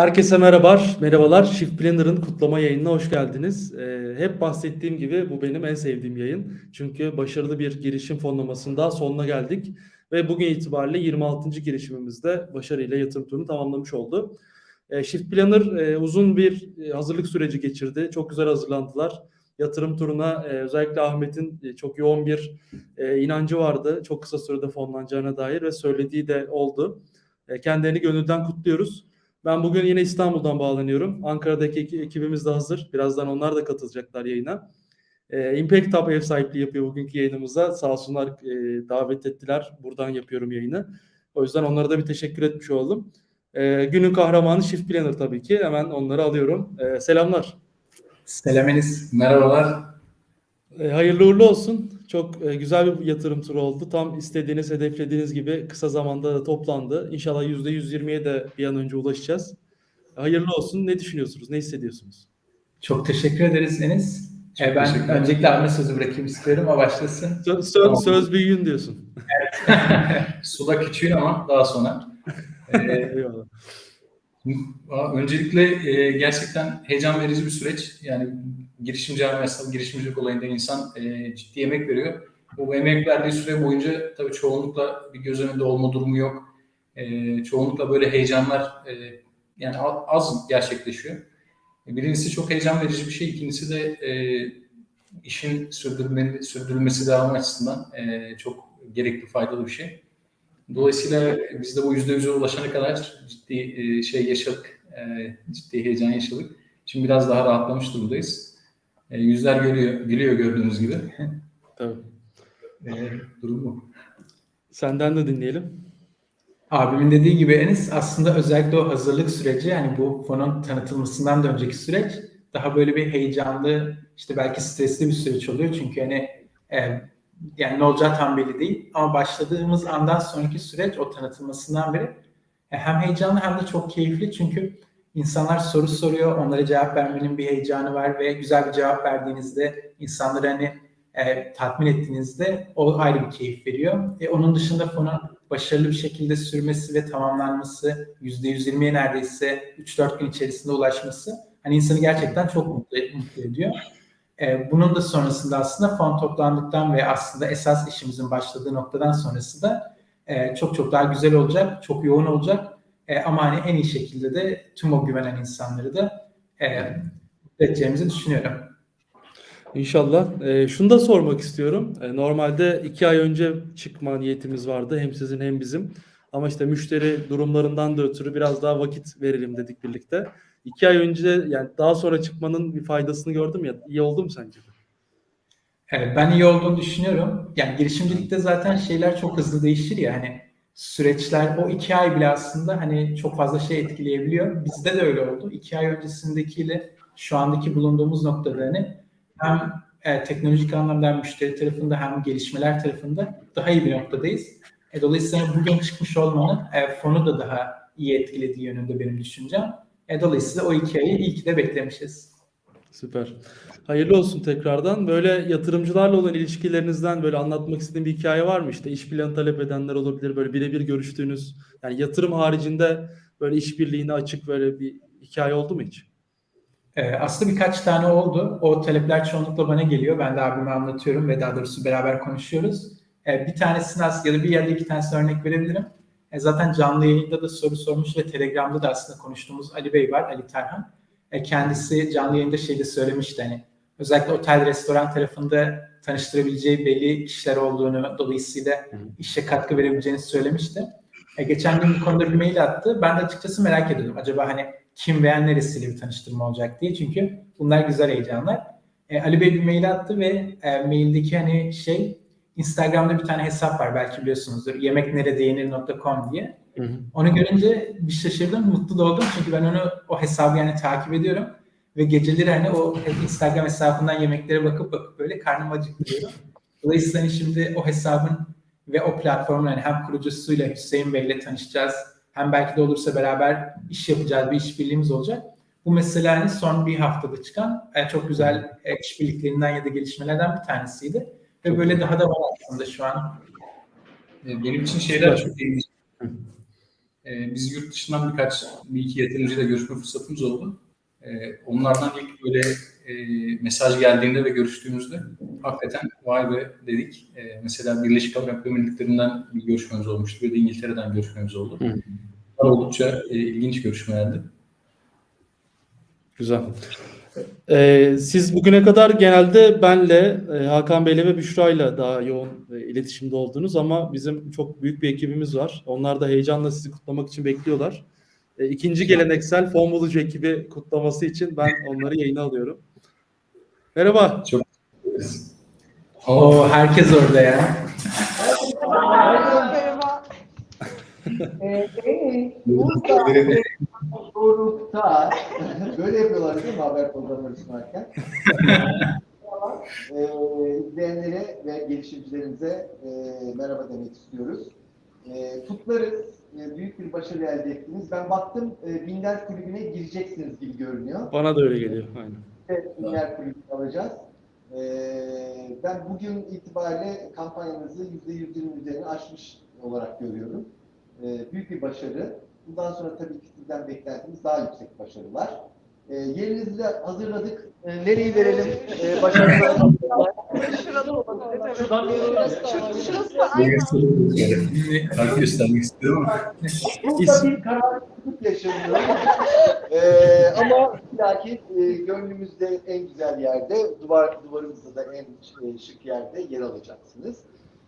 Herkese merhabalar, merhabalar. Shift Planner'ın kutlama yayınına hoş geldiniz. Ee, hep bahsettiğim gibi bu benim en sevdiğim yayın. Çünkü başarılı bir girişim fonlamasında sonuna geldik. Ve bugün itibariyle 26. girişimimizde başarıyla yatırım turunu tamamlamış oldu. Ee, Shift Planner e, uzun bir e, hazırlık süreci geçirdi. Çok güzel hazırlandılar. Yatırım turuna e, özellikle Ahmet'in e, çok yoğun bir e, inancı vardı. Çok kısa sürede fonlanacağına dair ve söylediği de oldu. E, kendilerini gönülden kutluyoruz. Ben bugün yine İstanbul'dan bağlanıyorum. Ankara'daki ek- ekibimiz de hazır. Birazdan onlar da katılacaklar yayına. Ee, Impact Hub ev sahipliği yapıyor bugünkü yayınımıza. Sağ olsunlar e, davet ettiler. Buradan yapıyorum yayını. O yüzden onlara da bir teşekkür etmiş oldum. Ee, günün kahramanı Shift Planner tabii ki. Hemen onları alıyorum. Ee, selamlar. Selam Enis. Merhabalar. Ee, hayırlı uğurlu olsun. Çok e, güzel bir yatırım turu oldu. Tam istediğiniz, hedeflediğiniz gibi kısa zamanda da toplandı. İnşallah %120'ye de bir an önce ulaşacağız. Hayırlı olsun. Ne düşünüyorsunuz? Ne hissediyorsunuz? Çok teşekkür ederiz Enis. Çok Ee, ben öncelikle Ahmet sözü bırakayım istiyorum. O başlasın. Sö- söz, Tamam. söz büyüğün diyorsun. Suda küçüğün ama daha sonra. Ee, Eyvallah. Öncelikle e, gerçekten heyecan verici bir süreç. Yani girişim camiasında, girişimcilik olayında insan e, ciddi emek veriyor. Bu emek verdiği süre boyunca tabii çoğunlukla bir göz önünde olma durumu yok. E, çoğunlukla böyle heyecanlar e, yani az gerçekleşiyor. E, Birincisi çok heyecan verici bir şey. İkincisi de e, işin sürdürülme, sürdürülmesi devamı açısından e, çok gerekli, faydalı bir şey. Dolayısıyla biz de bu yüzde yüze ulaşana kadar ciddi e, şey yaşadık, e, ciddi heyecan yaşadık. Şimdi biraz daha rahatlamış durumdayız. E, Yüzler gülüyor, gülüyor gördüğünüz gibi. Tabii. E, Durum bu. Senden de dinleyelim. Abimin dediği gibi Enis aslında özellikle o hazırlık süreci yani bu fonun tanıtılmasından da önceki süreç daha böyle bir heyecanlı işte belki stresli bir süreç oluyor. Çünkü hani e, yani ne olacağı tam belli değil. Ama başladığımız andan sonraki süreç o tanıtılmasından beri e, hem heyecanlı hem de çok keyifli. Çünkü insanlar soru soruyor, onlara cevap vermenin bir heyecanı var ve güzel bir cevap verdiğinizde insanları hani e, tatmin ettiğinizde o ayrı bir keyif veriyor. E, onun dışında fonun başarılı bir şekilde sürmesi ve tamamlanması, %120'ye neredeyse 3-4 gün içerisinde ulaşması hani insanı gerçekten çok mutlu, mutlu ediyor. E, bunun da sonrasında aslında fon toplandıktan ve aslında esas işimizin başladığı noktadan sonrası da e, çok çok daha güzel olacak, çok yoğun olacak. E, ama hani en iyi şekilde de tüm o güvenen insanları da e, edeceğimizi düşünüyorum. İnşallah. Ee, şunu da sormak istiyorum. Ee, normalde iki ay önce çıkma niyetimiz vardı. Hem sizin hem bizim. Ama işte müşteri durumlarından da ötürü biraz daha vakit verelim dedik birlikte. İki ay önce yani daha sonra çıkmanın bir faydasını gördüm ya. İyi oldu mu sence? Evet, ben iyi olduğunu düşünüyorum. Yani girişimcilikte zaten şeyler çok hızlı değişir ya hani süreçler o iki ay bile aslında hani çok fazla şey etkileyebiliyor. Bizde de öyle oldu. İki ay öncesindekiyle şu andaki bulunduğumuz noktada hani hem e, teknolojik anlamda hem müşteri tarafında hem gelişmeler tarafında daha iyi bir noktadayız. E, dolayısıyla bugün çıkmış olmanın e, fonu da daha iyi etkilediği yönünde benim düşüncem. E, dolayısıyla o iki ayı iyi ki de beklemişiz. Süper. Hayırlı olsun tekrardan. Böyle yatırımcılarla olan ilişkilerinizden böyle anlatmak istediğin bir hikaye var mı? İşte iş planı talep edenler olabilir. Böyle birebir görüştüğünüz yani yatırım haricinde böyle işbirliğine açık böyle bir hikaye oldu mu hiç? Ee, aslında birkaç tane oldu. O talepler çoğunlukla bana geliyor. Ben de abime anlatıyorum ve daha doğrusu beraber konuşuyoruz. Ee, bir tanesini aslında ya da bir yerde iki tanesine örnek verebilirim. E, zaten canlı yayında da soru sormuş ve Telegram'da da aslında konuştuğumuz Ali Bey var, Ali Terhan. E, kendisi canlı yayında şeyde söylemişti hani özellikle otel restoran tarafında tanıştırabileceği belli kişiler olduğunu dolayısıyla işe katkı verebileceğini söylemişti. E, geçen gün bu konuda bir mail attı. Ben de açıkçası merak ediyordum. Acaba hani kim veya neresiyle bir tanıştırma olacak diye. Çünkü bunlar güzel heyecanlar. E, Ali Bey bir mail attı ve e, maildeki hani şey Instagram'da bir tane hesap var belki biliyorsunuzdur. yemekneredeyenir.com diye. Hı hı. Onu görünce bir şaşırdım, mutlu da oldum. Çünkü ben onu o hesabı yani takip ediyorum. Ve geceleri hani o Instagram hesabından yemeklere bakıp bakıp böyle karnım acıkıyorum. Dolayısıyla hani şimdi o hesabın ve o platformun hani hem kurucusuyla Hüseyin Bey ile tanışacağız. Hem belki de olursa beraber iş yapacağız, bir işbirliğimiz olacak. Bu mesela hani son bir haftada çıkan e, çok güzel e, işbirliklerinden ya da gelişmelerden bir tanesiydi. Ve böyle daha da var aslında şu an. E, Benim için şeyler çok ilginç. E, e, biz yurt dışından birkaç, bir iki yatırımcıyla görüşme fırsatımız oldu. E, onlardan ilk böyle e, mesaj geldiğinde ve görüştüğümüzde hakikaten vay be dedik. Mesela Birleşik Arap Emirlikleri'nden bir görüşmemiz olmuştu. Bir de İngiltere'den görüşmemiz oldu. Bunlar Oldukça e, ilginç görüşmelerdi. Güzel. Ee, siz bugüne kadar genelde benle, e, Hakan Bey'le ve Büşra'yla daha yoğun e, iletişimde oldunuz ama bizim çok büyük bir ekibimiz var. Onlar da heyecanla sizi kutlamak için bekliyorlar. E, ikinci geleneksel fon bulucu ekibi kutlaması için ben onları yayına alıyorum. Merhaba. Oo herkes orada ya. Merhaba. Ee, Beni doğrultuda böyle yapıyorlar değil mi haber programları sunarken? ee, izleyenlere ve girişimcilerimize e, merhaba demek istiyoruz. E, kutlarız. E, büyük bir başarı elde ettiniz. Ben baktım e, Binder Kulübü'ne gireceksiniz gibi görünüyor. Bana da öyle geliyor. Aynen. Evet, Binder Kulübü'nü alacağız. E, ben bugün itibariyle kampanyanızı %120 üzerine aşmış olarak görüyorum. E, büyük bir başarı. Bundan sonra tabii ki sizden beklentimiz daha yüksek başarılar. E, yerinizi de hazırladık. E, nereyi verelim? E, başarılar. Şurada olabilir. Evet. Şuradan Şurası, şurası da aynı. Fark göstermek istiyorum ama Burada bir kararsızlık yaşanıyor. Ee, ama lakin e, gönlümüzde en güzel yerde, duvar duvarımızda da en e, şık yerde yer alacaksınız.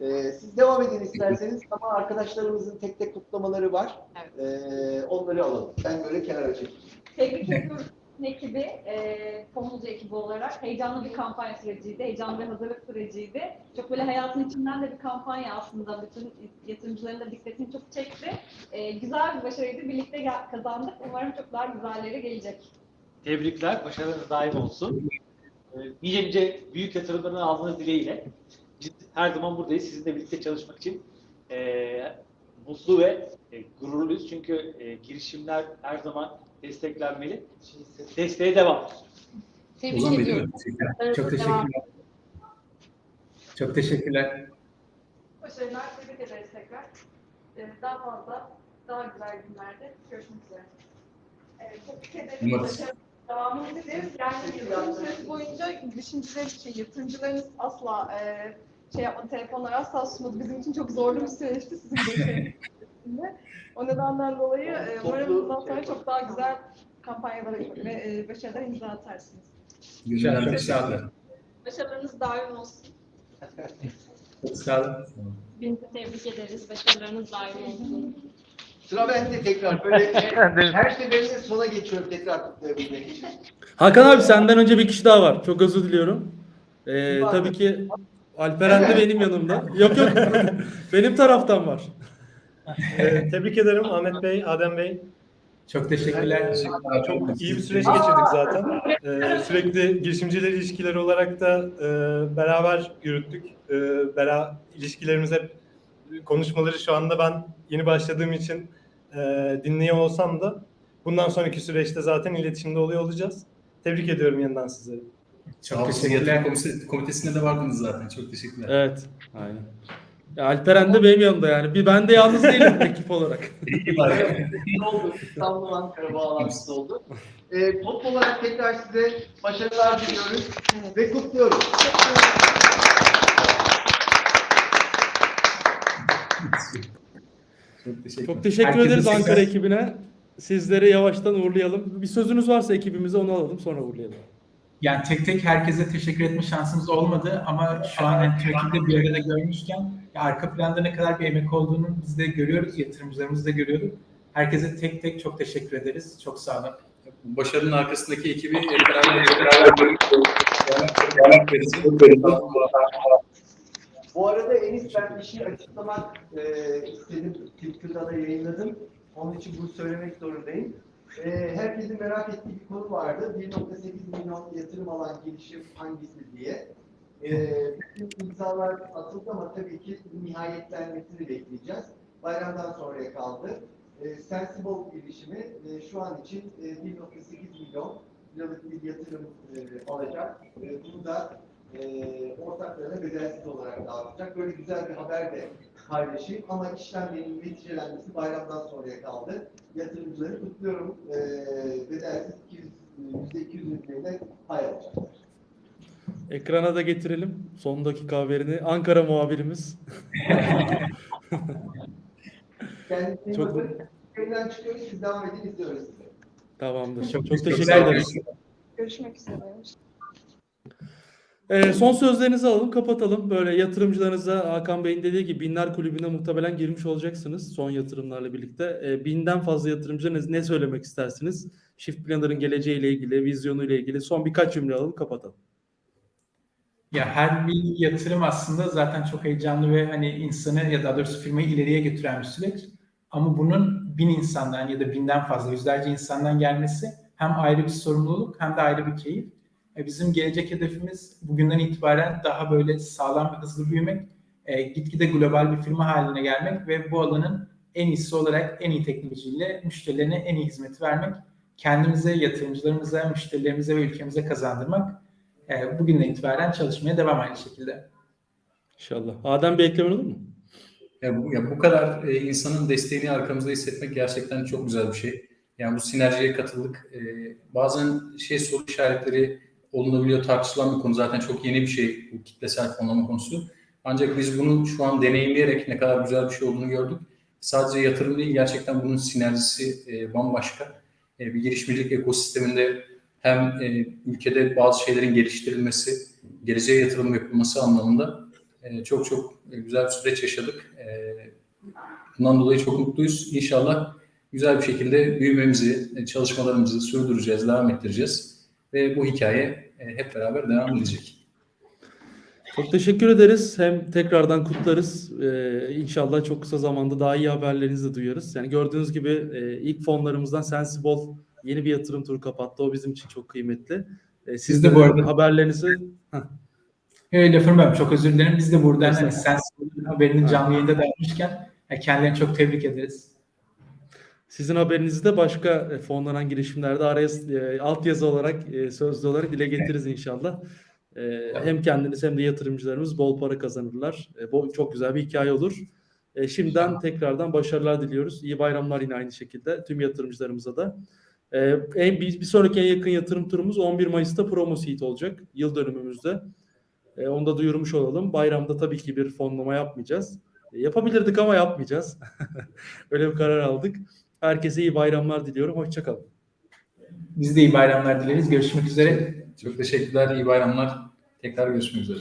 Ee, siz devam edin isterseniz ama arkadaşlarımızın tek tek kutlamaları var. Ee, onları alalım. Ben böyle kenara çekeyim. Tebrik ediyorum ekibi, e, Fonluca ekibi olarak heyecanlı bir kampanya süreciydi, heyecanlı bir hazırlık süreciydi. Çok böyle hayatın içinden de bir kampanya aslında bütün yatırımcıların da dikkatini çok çekti. E, güzel bir başarıydı, birlikte gel- kazandık. Umarım çok daha güzelleri gelecek. Tebrikler, başarılarınız daim olsun. Ee, Nice nice büyük yatırımlarını aldığınız dileğiyle her zaman buradayız sizinle birlikte çalışmak için. Ee, mutlu ve e, gururluyuz çünkü e, girişimler her zaman desteklenmeli. Desteğe devam. Ozan Bey değil mi? Teşekkürler. Çok teşekkürler. Çok teşekkürler. Başarılar, tebrik ederiz tekrar. E, daha fazla, daha güzel günlerde görüşmek üzere. Evet, tebrik ederiz. Umarız. Başarılar Devamını dileriz. Yani süresi boyunca girişimciler için, yatırımcılarınız asla e, şey yapmadı, telefonlar asla susmadı. Bizim için çok zorlu bir süreçti sizin geçirdiğinizde. O nedenden dolayı e, umarım bundan sonra çok daha güzel kampanyalara ve e, başarılar imza atarsınız. Günler Çok sağ olun. Başarılarınız daim olsun. Çok sağ olun. Bizi tebrik ederiz. Başarılarınız daim olsun. Sıra bende tekrar. Böyle her seferinde sona geçiyorum tekrar kutlayabilmek için. Hakan abi senden önce bir kişi daha var. Çok özür diliyorum. Ee, tabii ki Alperen de benim yanımda. Yok yok. benim taraftan var. Ee, tebrik ederim Ahmet Bey, Adem Bey. Çok teşekkürler. Çok iyi bir süreç geçirdik zaten. Ee, sürekli girişimciler ilişkileri olarak da e, beraber yürüttük. E, beraber ilişkilerimiz hep konuşmaları şu anda ben yeni başladığım için e, dinliyor olsam da bundan sonraki süreçte zaten iletişimde oluyor olacağız. Tebrik ediyorum yeniden sizleri. Çok Çok teşekkürler. Komitesi, komitesinde de vardınız zaten. Çok teşekkürler. Evet. Aynen. Ya Alperen de benim yanımda yani. Bir ben de yalnız değilim ekip olarak. İyi var. oldu. İstanbul Ankara bağlantısı oldu. Ee, top olarak tekrar size başarılar diliyoruz ve kutluyoruz. Çok teşekkürler. Çok teşekkür Herkese ederiz Ankara ekibine. Sizleri yavaştan uğurlayalım. Bir sözünüz varsa ekibimize onu alalım sonra uğurlayalım. Yani tek tek herkese teşekkür etme şansımız olmadı ama şu an hani trafikte bir arada görmüşken ya arka planda ne kadar bir emek olduğunu biz de görüyoruz, yatırımcılarımız da görüyoruz. Herkese tek tek çok teşekkür ederiz. Çok sağ olun. Bu başarının arkasındaki ekibi. Bu arada Enis ben bir şey açıklamak e, istedim. Twitter'da da yayınladım. Onun için bunu söylemek zorundayım. E, herkesin merak ettiği bir konu vardı. 1.8 milyon yatırım alan girişim hangisi diye. E, bütün imzalar atıldı ama tabii ki nihayetlenmesini bekleyeceğiz. Bayramdan sonraya kaldı. E, Sensible girişimi e, şu an için e, 1.8 milyon liralık bir yatırım e, alacak. E, bunu da e, ortaklarına bedelsiz olarak dağıtacak. Böyle güzel bir haber de paylaşayım ama işlemlerin neticelenmesi bayramdan sonraya kaldı. Yatırımcıları kutluyorum. E, bedelsiz 200, %200 indirimle pay alacaklar. Ekrana da getirelim. Son dakika haberini. Ankara muhabirimiz. Kendinize iyi Çok- bakın. Çıkıyoruz. Siz devam edin. izliyoruz sizi. Tamamdır. Çok Çok, teşekkür ederiz. Görüşmek üzere. Ee, son sözlerinizi alalım, kapatalım. Böyle yatırımcılarınıza Hakan Bey'in dediği gibi binler kulübüne muhtemelen girmiş olacaksınız son yatırımlarla birlikte. Ee, binden fazla yatırımcıya ne söylemek istersiniz? Shift Planner'ın geleceğiyle ilgili, vizyonuyla ilgili son birkaç cümle alalım, kapatalım. Ya her bir yatırım aslında zaten çok heyecanlı ve hani insanı ya da daha doğrusu firmayı ileriye götüren bir süreç. Ama bunun bin insandan ya da binden fazla, yüzlerce insandan gelmesi hem ayrı bir sorumluluk hem de ayrı bir keyif. E, Bizim gelecek hedefimiz bugünden itibaren daha böyle sağlam ve hızlı büyümek, e, gitgide global bir firma haline gelmek ve bu alanın en iyisi olarak en iyi teknolojiyle müşterilerine en iyi hizmeti vermek, kendimize, yatırımcılarımıza, müşterilerimize ve ülkemize kazandırmak. E, bugünden itibaren çalışmaya devam aynı şekilde. İnşallah. Adem bir eklemen olur mu? Ya bu, ya bu kadar e, insanın desteğini arkamızda hissetmek gerçekten çok güzel bir şey. Yani bu sinerjiye katıldık. E, bazen şey soru işaretleri olunabiliyor, tartışılan bir konu. Zaten çok yeni bir şey bu kitlesel fonlama konusu. Ancak biz bunu şu an deneyimleyerek ne kadar güzel bir şey olduğunu gördük. Sadece yatırım değil, gerçekten bunun sinerjisi e, bambaşka. E, bir girişimcilik ekosisteminde hem e, ülkede bazı şeylerin geliştirilmesi, geleceğe yatırım yapılması anlamında e, çok çok güzel bir süreç yaşadık. E, bundan dolayı çok mutluyuz. İnşallah güzel bir şekilde büyümemizi, e, çalışmalarımızı sürdüreceğiz, devam ettireceğiz. Ve bu hikaye hep beraber devam edecek. Çok teşekkür ederiz. Hem tekrardan kutlarız. Ee, inşallah çok kısa zamanda daha iyi haberlerinizi de duyarız. Yani gördüğünüz gibi e, ilk fonlarımızdan Sensible yeni bir yatırım turu kapattı. O bizim için çok kıymetli. Ee, siz de bu arada- haberlerinizi Öyle lafını ben çok özür dilerim. Biz de buradan hani. Sensible'in haberini canlı yayında dağıtmışken e, kendilerini çok tebrik ederiz. Sizin haberinizi de başka e, fonlanan girişimlerde araya e, altyazı olarak, e, sözlü olarak dile getiririz inşallah. E, hem kendiniz hem de yatırımcılarımız bol para kazanırlar. E, bu çok güzel bir hikaye olur. E, şimdiden tekrardan başarılar diliyoruz. İyi bayramlar yine aynı şekilde tüm yatırımcılarımıza da. E, en, bir, bir sonraki en yakın yatırım turumuz 11 Mayıs'ta Promo Seed olacak. Yıl dönümümüzde. E, onu da duyurmuş olalım. Bayramda tabii ki bir fonlama yapmayacağız. E, yapabilirdik ama yapmayacağız. Öyle bir karar aldık. Herkese iyi bayramlar diliyorum. Hoşçakalın. Biz de iyi bayramlar dileriz. Görüşmek üzere. Çok teşekkürler, iyi bayramlar. Tekrar görüşmek üzere.